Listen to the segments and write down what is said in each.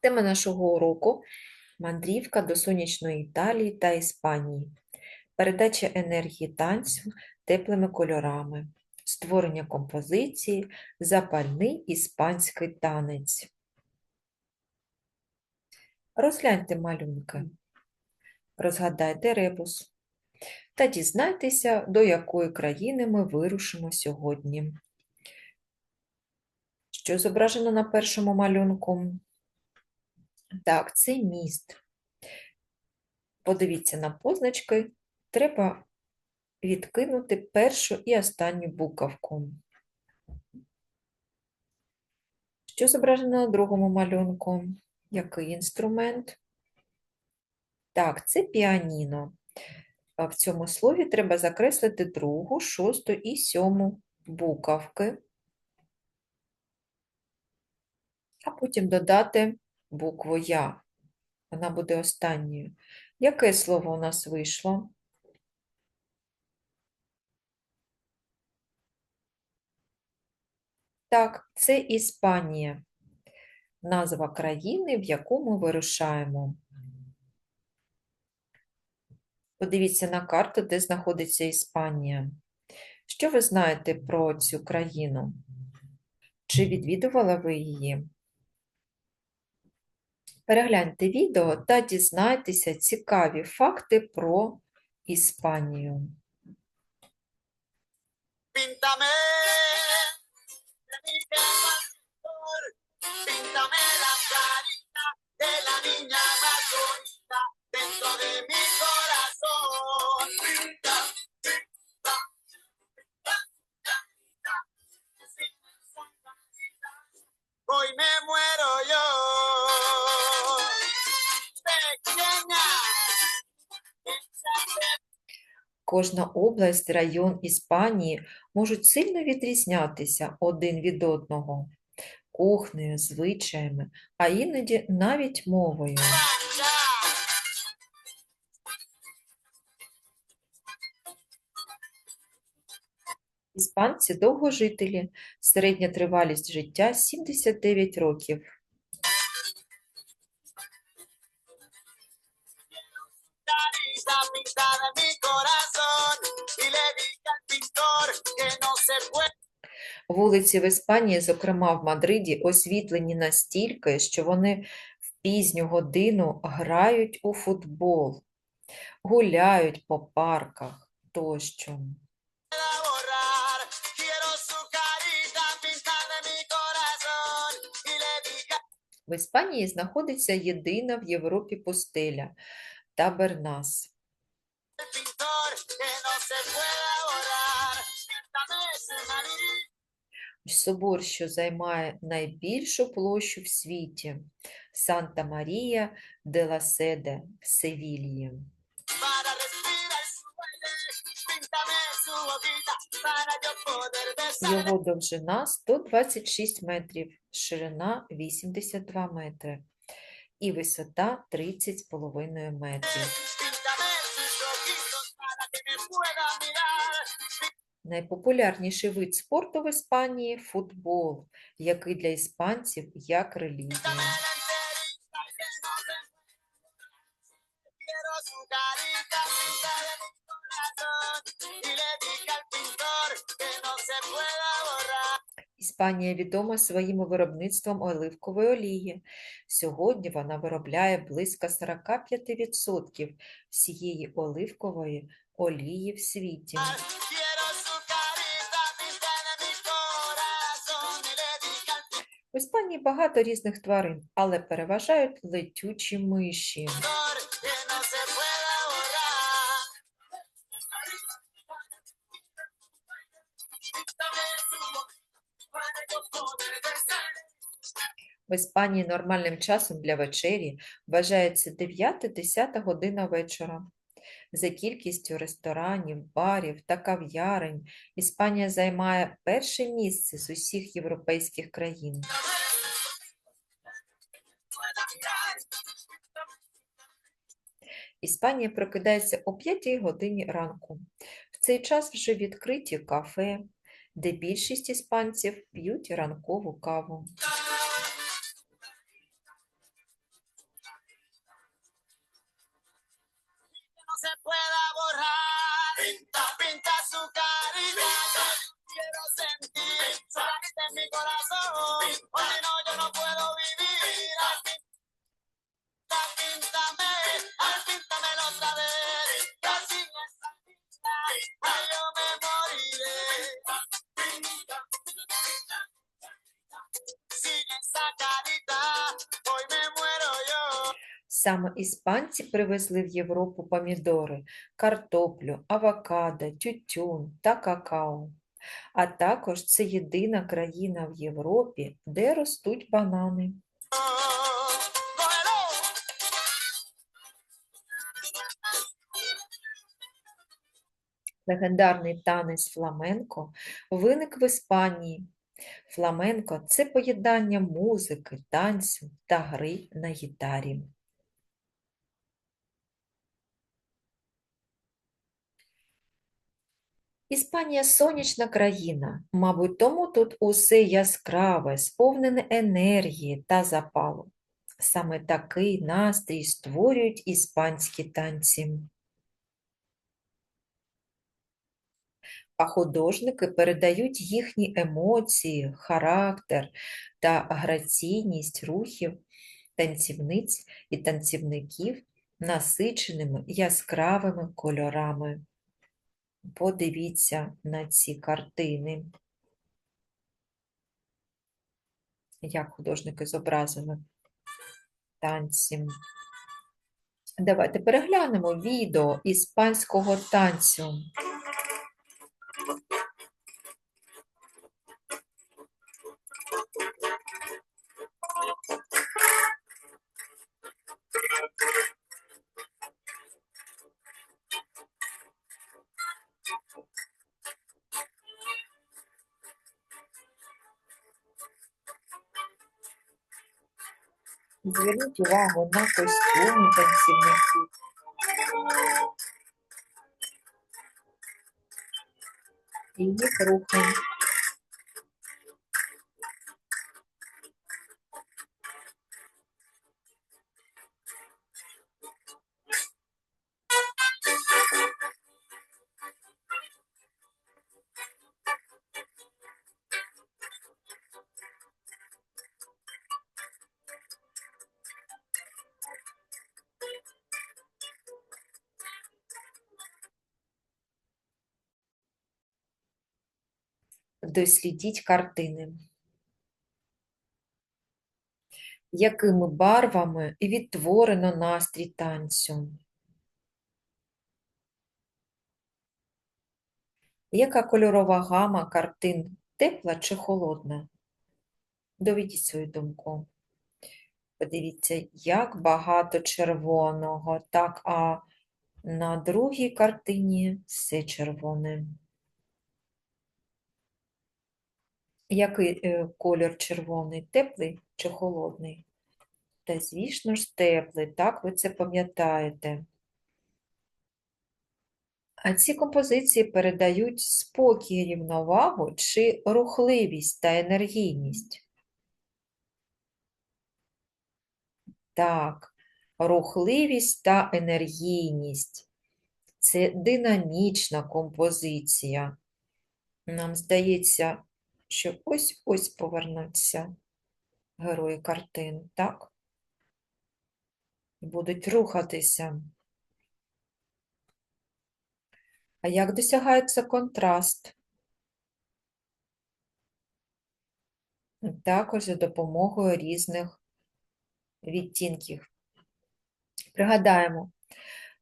Тема нашого уроку мандрівка до сонячної Італії та Іспанії, передача енергії танцю теплими кольорами, створення композиції, запальний іспанський танець. Розгляньте малюнки, розгадайте ребус та дізнайтеся, до якої країни ми вирушимо сьогодні. Що зображено на першому малюнку? Так, це міст. Подивіться на позначки. Треба відкинути першу і останню буковку. Що зображено на другому малюнку? Який інструмент? Так, це піаніно. В цьому слові треба закреслити другу, шосту і сьому буковки, а потім додати букву Я. Вона буде останньою. Яке слово у нас вийшло? Так, це Іспанія. Назва країни, в яку ми вирушаємо. Подивіться на карту, де знаходиться Іспанія. Що ви знаєте про цю країну? Чи відвідувала ви її? Перегляньте відео та дізнайтеся цікаві факти про Іспанію. Píntame de mi amor, Кожна область, район Іспанії можуть сильно відрізнятися один від одного кухнею, звичаями, а іноді навіть мовою. Іспанці довгожителі, середня тривалість життя 79 років. corazón Вулиці в Іспанії, зокрема в Мадриді, освітлені настільки, що вони в пізню годину грають у футбол, гуляють по парках тощо. В Іспанії знаходиться єдина в Європі пустеля Табернас. Собор, що займає найбільшу площу в світі Санта Марія де ла Седе в besar. Його довжина 126 метрів, ширина 82 метри і висота 30,5 метрів. Найпопулярніший вид спорту в Іспанії футбол, який для іспанців як релігія. Іспанія відома своїм виробництвом оливкової олії. Сьогодні вона виробляє близько 45% всієї оливкової олії в світі. В Іспанії багато різних тварин, але переважають летючі миші. В Іспанії нормальним часом для вечері вважається 9-10 година вечора. За кількістю ресторанів, барів та кав'ярень Іспанія займає перше місце з усіх європейських країн. Іспанія прокидається о 5 годині ранку. В цей час вже відкриті кафе, де більшість іспанців п'ють ранкову каву. se pueda borrar. Саме іспанці привезли в Європу помідори, картоплю, авокадо, тютюн та какао. А також це єдина країна в Європі, де ростуть банани. Легендарний танець фламенко виник в Іспанії. Фламенко – це поєднання музики, танцю та гри на гітарі. Іспанія – сонячна країна, мабуть, тому тут усе яскраве, сповнене енергії та запалу. Саме такий настрій створюють іспанські танці. А художники передають їхні емоції, характер та граційність рухів танцівниць і танцівників насиченими яскравими кольорами. Подивіться на ці картини, як художники зобразили танці. Давайте переглянемо відео іспанського танцю. Зверніть увагу на костюми танцівників. І їх рухи. Дослідіть картини. Якими барвами відтворено настрій танцю? Яка кольорова гама картин тепла чи холодна? Доведіть свою думку. Подивіться, як багато червоного. Так, а на другій картині все червоне. Який е, колір червоний? Теплий чи холодний? Та, звісно ж, теплий, так, ви це пам'ятаєте. А ці композиції передають спокій, рівновагу чи рухливість та енергійність? Так, рухливість та енергійність. Це динамічна композиція. Нам здається, що ось-ось повернуться герої картин, так? Будуть рухатися. А як досягається контраст? Також за допомогою різних відтінків. Пригадаємо,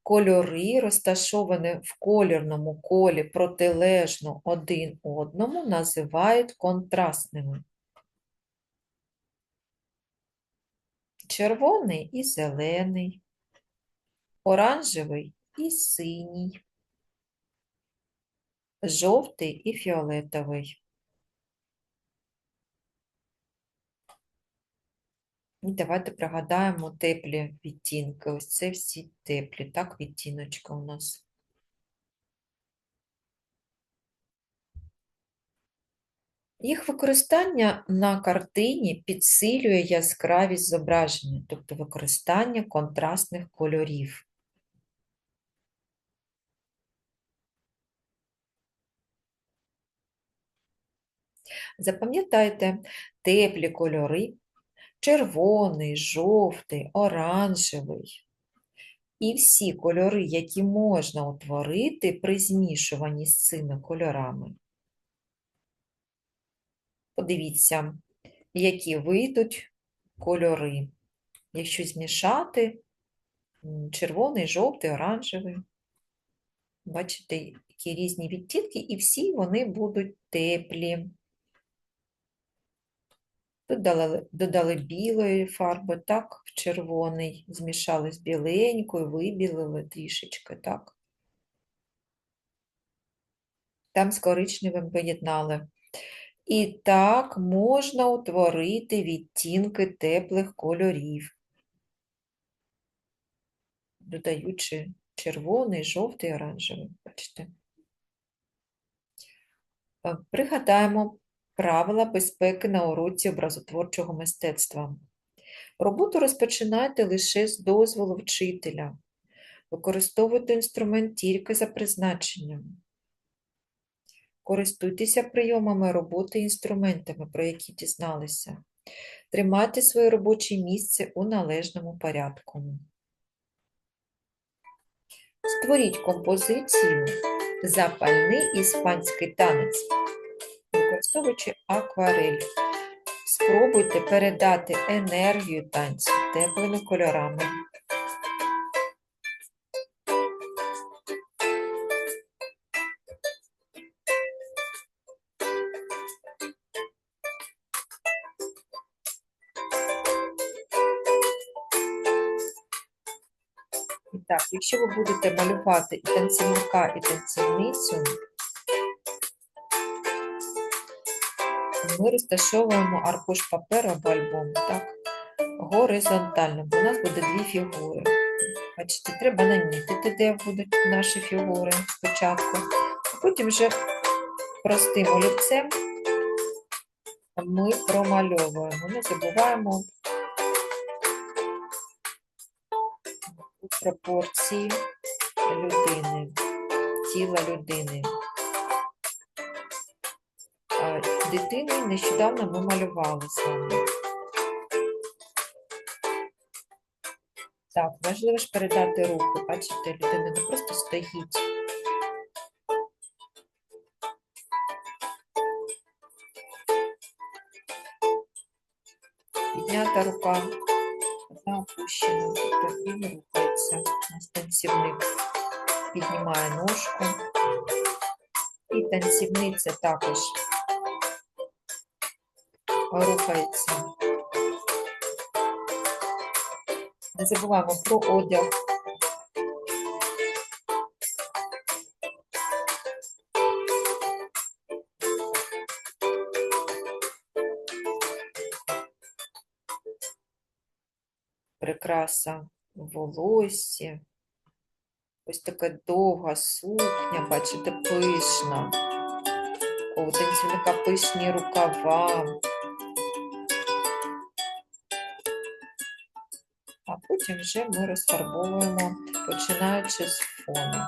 кольори, розташовані в колірному колі протилежно один одному, називають контрастними. Червоний і зелений, оранжевий і синій, жовтий і фіолетовий. І давайте пригадаємо теплі відтінки. Ось це всі теплі, так, відтіночки у нас. Їх використання на картині підсилює яскравість зображення, тобто використання контрастних кольорів. Запам'ятайте теплі кольори червоний, жовтий, оранжевий. І всі кольори, які можна утворити при змішуванні з цими кольорами. Подивіться, які вийдуть кольори. Якщо змішати червоний, жовтий, оранжевий. Бачите, які різні відтінки, і всі вони будуть теплі. Додали, додали білої фарби, так, в червоний, змішали з біленькою, вибілили трішечки, так. Там з коричневим поєднали. І так можна утворити відтінки теплих кольорів, додаючи червоний, жовтий, оранжевий. Бачите? Е, Пригадаємо правила безпеки на уроці образотворчого мистецтва. Роботу розпочинайте лише з дозволу вчителя. Використовуйте інструмент тільки за призначенням. Користуйтеся прийомами роботи інструментами, про які дізналися. Тримайте своє робоче місце у належному порядку. Створіть композицію Запальний іспанський танець, використовуючи акварель. Спробуйте передати енергію танцю теплими кольорами. Так, якщо ви будете малювати і танцівника, і танцівницю, ми розташовуємо аркуш паперу або альбом, так, горизонтально, бо у нас буде дві фігури. Бачите, треба намітити, де будуть наші фігури спочатку, а потім вже простим олівцем ми промальовуємо. Не забуваємо пропорції людини, тіла людини. Дитину нещодавно ми малювали з вами. Так, важливо ж передати руку. Бачите, людина не просто стоїть. Піднята рука, одна опущена, тобто він рухається. У нас танцівник піднімає ножку. І танцівниця також рухається. Не забуваємо про одяг. Прикраса в волоссі. Ось така довга сукня, бачите, пишна. У танцівника пишні рукава. Потім вже ми розфарбовуємо, починаючи з фону.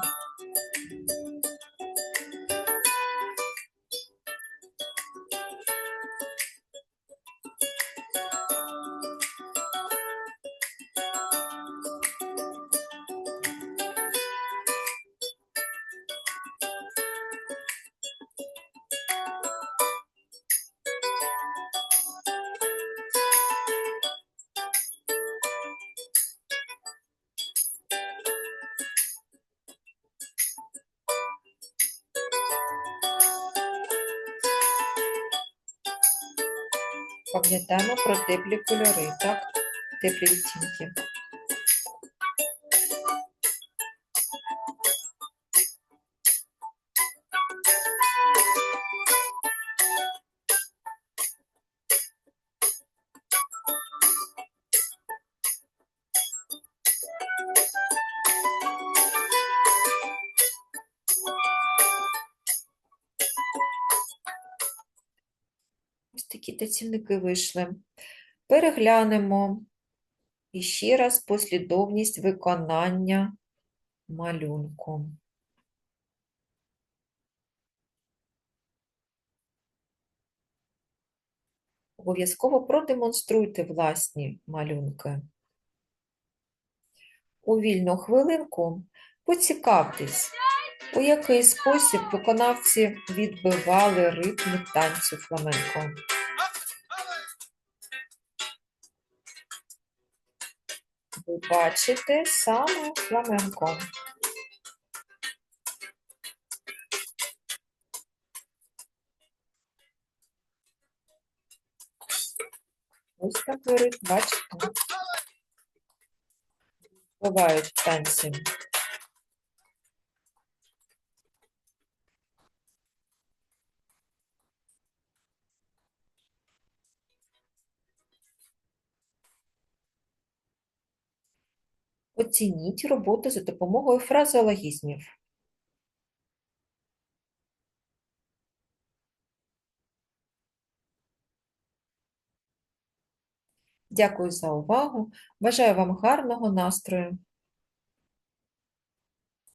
Пам'ятаємо про теплі кольори, так? Теплі відтінки. Такі танцівники вийшли. Переглянемо і ще раз послідовність виконання малюнку. Обов'язково продемонструйте власні малюнки. У вільну хвилинку поцікавтесь, у який спосіб виконавці відбивали ритми танцю фламенко. Ви бачите саме фламенко. Ось такий ритм, бачите? Бувають танці. Оцініть роботу за допомогою фразеологізмів. Дякую за увагу. Бажаю вам гарного настрою.